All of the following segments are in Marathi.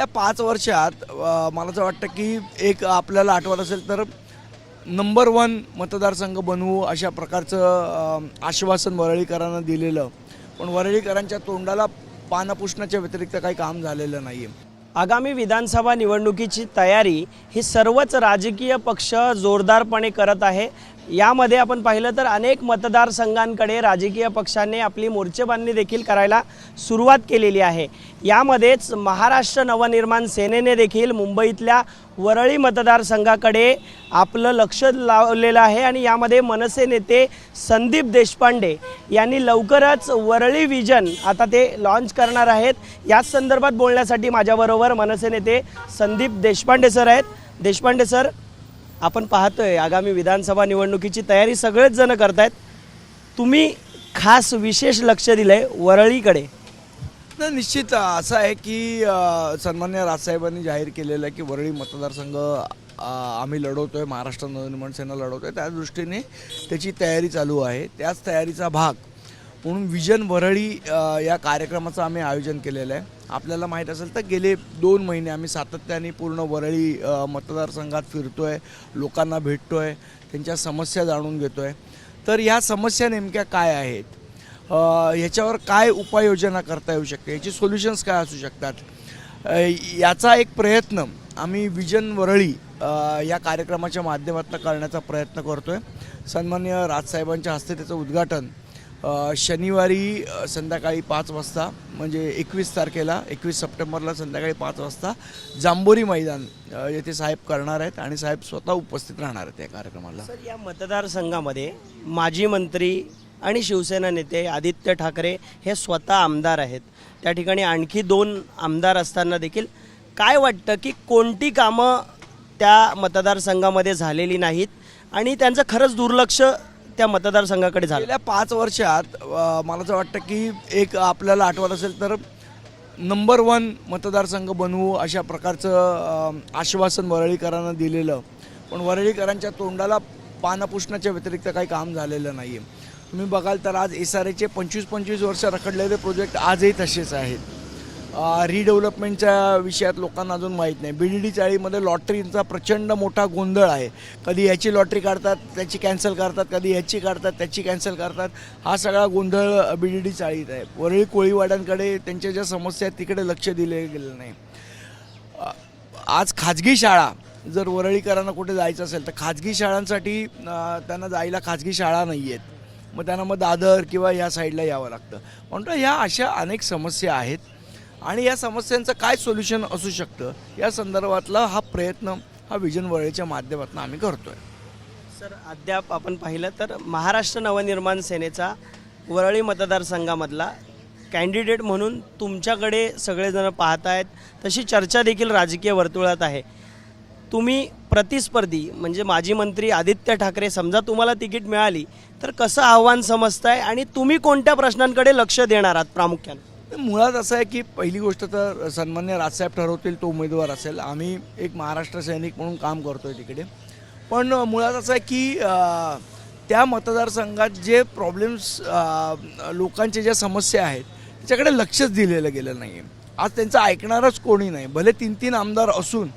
गेल्या पाच वर्षात मला असं वाटतं की एक आपल्याला आठवत असेल तर नंबर वन मतदारसंघ बनवू अशा प्रकारचं आश्वासन वरळीकरांना दिलेलं. पण वरळीकरांच्या तोंडाला पानपुष्णाच्या व्यतिरिक्त काही काम झालेलं नाही आहे आगामी विधानसभा निवडणुकीची तयारी ही सर्वच राजकीय पक्ष जोरदारपणे करत आहे. यामध्ये आपण पाहिलं तर अनेक मतदारसंघांकडे राजकीय पक्षांनी आपली मोर्चेबांधणी देखील करायला सुरुवात केलेली आहे. यामध्येच महाराष्ट्र नवनिर्माण सेनेने देखील मुंबईतल्या वरळी मतदारसंघाकडे आपलं लक्ष लावलेलं आहे आणि यामध्ये मनसे नेते संदीप देशपांडे यांनी लवकरच वरळी विजन आता ते लॉन्च करणार आहेत. याच संदर्भात बोलण्यासाठी माझ्याबरोबर मनसे नेते संदीप देशपांडे सर आहेत. देशपांडे सर आपण पाहतोय आगामी विधानसभा निवडणुकीची तयारी सगळेच जण करतायत. तुम्ही खास विशेष लक्ष दिलंय वरळीकडे. निश्चित असं आहे की सन्मान्य राजसाहेबांनी जाहीर केलेलं आहे की वरळी मतदारसंघ आम्ही आम्ही लढवतोय महाराष्ट्र नवनिर्माण सेना लढवतोय. त्या दृष्टीने त्याची तयारी चालू आहे. त्याच तयारीचा भाग म्हणून विजन वरळी या कार्यक्रमाचं आम्ही आयोजन केलेलं आहे. आपल्याला माहीत असेल तर गेले दोन महिने आम्ही सातत्याने पूर्ण वरळी मतदारसंघात फिरतो आहे लोकांना भेटतो आहे त्यांच्या समस्या जाणून घेतो आहे तर ह्या समस्या नेमक्या काय आहेत? ह्याच्यावर काय उपाययोजना करता येऊ शकते? याची सोल्युशन्स काय असू शकतात? याचा एक प्रयत्न आम्ही विजन वरळी या कार्यक्रमाच्या माध्यमातून करण्याचा प्रयत्न करतो आहे सन्मान्य राजसाहेबांच्या हस्ते त्याचं उद्घाटन शनिवारी संध्याकाळी पाच वाजता म्हणजे एकवीस तारखेला एकवीस सप्टेंबरला संध्याकाळी पाच वाजता जांभोरी मैदान येथे साहेब करणार आहेत आणि साहेब स्वतः उपस्थित राहणार आहेत या कार्यक्रमाला. सर या मतदारसंघामध्ये माजी मंत्री आणि शिवसेना नेते आदित्य ठाकरे हे स्वतः आमदार आहेत. त्या ठिकाणी आणखी दोन आमदार असताना देखील काय वाटतं की कोणती कामं त्या मतदारसंघामध्ये झालेली नाहीत आणि त्यांचं खरंच दुर्लक्ष त्या मतदारसंघाकडे झालं? गेल्या पाच वर्षात अ, मला असं वाटतं की एक आपल्याला आठवत असेल तर नंबर वन मतदारसंघ बनवू अशा प्रकारचं अ, आश्वासन वरळीकरांना दिलेलं. पण वरळीकरांच्या तोंडाला पानपुष्णाच्या व्यतिरिक्त काही काम झालेलं नाही आहे तुम्ही बघाल तर आज एस आर एचे पंचवीस पंचवीस वर्ष रखडलेले प्रोजेक्ट आजही तसेच आहेत. रिडेव्हलपमेंटच्या विषयात लोकांना अजून माहीत नाही. बी डी डी चाळीमध्ये लॉटरीचा प्रचंड मोठा गोंधळ आहे. कधी याची लॉटरी काढतात त्याची कॅन्सल करतात कधी याची काढतात त्याची कॅन्सल करतात. हा सगळा गोंधळ बी डी डी चाळीत आहे. वरळी कोळीवाड्यांकडे त्यांच्या ज्या समस्या आहेत तिकडे लक्ष दिले गेलं नाही. आज खाजगी शाळा जर वरळीकरांना कुठे जायचं असेल तर खाजगी शाळांसाठी त्यांना जायला खाजगी शाळा नाही आहेत मग त्यांना मग दादर किंवा या साईडला यावं लागतं. म्हणतो ह्या अशा अनेक समस्या आहेत. आणि या समस्यांचं काय सोल्युशन असू शकतं? या संदर्भातला हा प्रयत्न हा विजन वळेच्या माध्यमातून आम्ही करतोय. सर अद्याप आपण पाहिलं तर महाराष्ट्र नवनिर्माण सेनेचा वरळी मतदारसंघामधला कॅन्डिडेट म्हणून तुमच्याकडे सगळेजण पाहत आहेत. तशी चर्चा देखील राजकीय वर्तुळात आहे. तुम्ही प्रतिस्पर्धी म्हणजे माजी मंत्री आदित्य ठाकरे समजा तुम्हाला तिकीट मिळाली तर कसं आव्हान समजताय आणि तुम्ही कोणत्या प्रश्नांकडे लक्ष देणार आहात प्रामुख्याने? मुळात असं आहे की पहिली गोष्ट तर सन्मान्य राजसाहेब ठरवतील तो उमेदवार असेल. आम्ही एक महाराष्ट्र सैनिक म्हणून काम करतो आहे तिकडे. पण मुळात असं आहे की त्या मतदारसंघात जे प्रॉब्लेम्स लोकांच्या ज्या समस्या आहेत त्याच्याकडे लक्षच दिलेलं गेलं नाही आहे आज त्यांचं ऐकणारच कोणी नाही. भले तीन तीन आमदार असून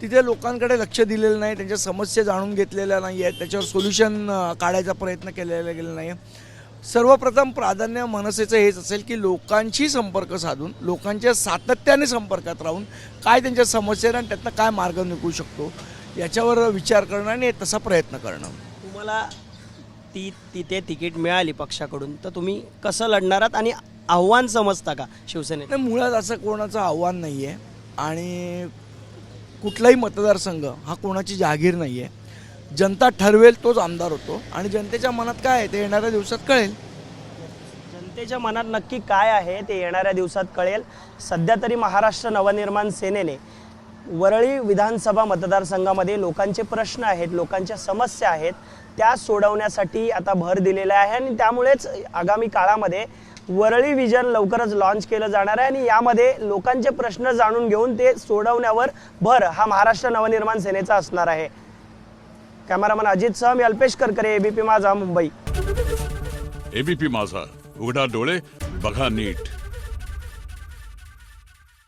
तिथे लोकांकडे लक्ष दिलेलं नाही त्यांच्या समस्या जाणून घेतलेल्या नाही आहेत त्याच्यावर सोल्युशन काढायचा प्रयत्न केलेला गेला नाही आहे सर्वप्रथम प्राधान्य मनसेचं हेच असेल की लोकांशी संपर्क साधून लोकांच्या सातत्याने संपर्कात राहून काय त्यांच्या समस्या आहेत आणि त्यातनं काय मार्ग निघू शकतो याच्यावर विचार करणं आणि तसा प्रयत्न करणं. तुम्हाला ती तिथे तिकीट मिळाली पक्षाकडून तर तुम्ही कसं लढणार आहात आणि आव्हान समजता का शिवसेनेत नाही मुळात असं कोणाचं आव्हान नाही आहे आणि कुठलाही मतदारसंघ हा कोणाची जागीर नाही आहे जनता ठरवेल तोच आमदार होतो. आणि जनतेच्या मनात काय आहे ते येणाऱ्या दिवसात कळेल. जनतेच्या मनात नक्की काय आहे ते येणाऱ्या दिवसात कळेल. सध्या तरी महाराष्ट्र नवनिर्माण सेनेने वरळी विधानसभा मतदारसंघामध्ये लोकांचे प्रश्न आहेत लोकांच्या समस्या आहेत त्या सोडवण्यासाठी आता भर दिलेला आहे आणि त्यामुळेच आगामी काळामध्ये वरळी विजन लवकरच लॉन्च केलं जाणार आहे आणि यामध्ये लोकांचे प्रश्न जाणून घेऊन ते सोडवण्यावर भर हा महाराष्ट्र नवनिर्माण सेनेचा असणार आहे. कॅमेरामन अजित सह मी अल्पेश करकरे एबीपी माझा मुंबई. एबीपी माझा. उघडा डोळे बघा नीट.